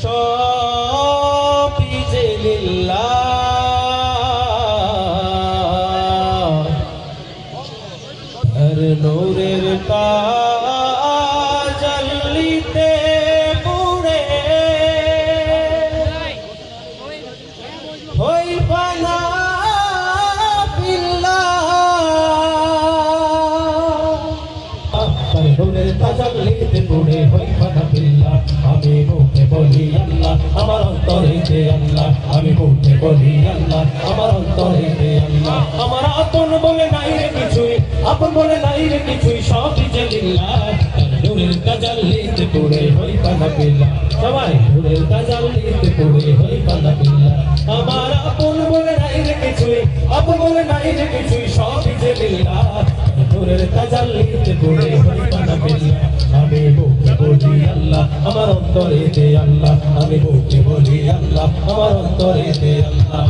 সবই যে আর নূরের তাজাল্লিতে পুড়ে হই ফানা নূরের তাজাল্লিতে পুড়ে হই বলি আল্লাহ, আমার অন্তরে আল্লাহ, আমি মুখে বলি আল্লাহ, আমার অন্তরে আল্লাহ। আমার আপন বলে নাই রে কিছুই, আপন বলে নাই রে কিছুই, সবই যে লিল্লাহ। নূরের পুড়ে হই ফানা বিল্লাহ সবাই নূরের তাজাল্লিতে পুড়ে হই ফানা বিল্লাহ আমার আপন বলে নাই রে কিছুই, আপন বলে নাই রে কিছুই, সবই যে লিল্লাহ। নূরের পুড়ে হই আমার অন্তরে দে আল্লাহ আমি বলছি বলি আল্লাহ আমার অন্তরে দে আল্লাহ।